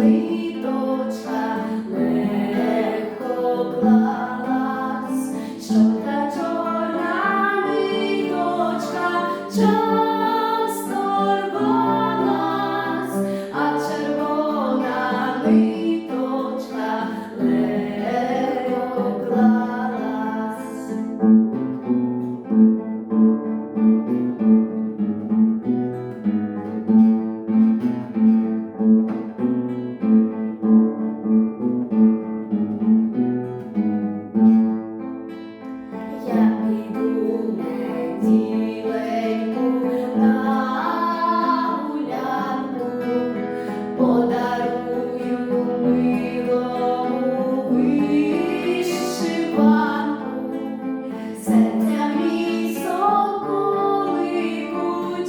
leave.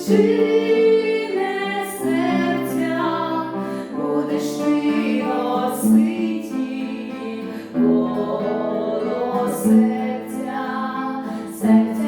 Чине серця, будеш ти оситі, серця, серця.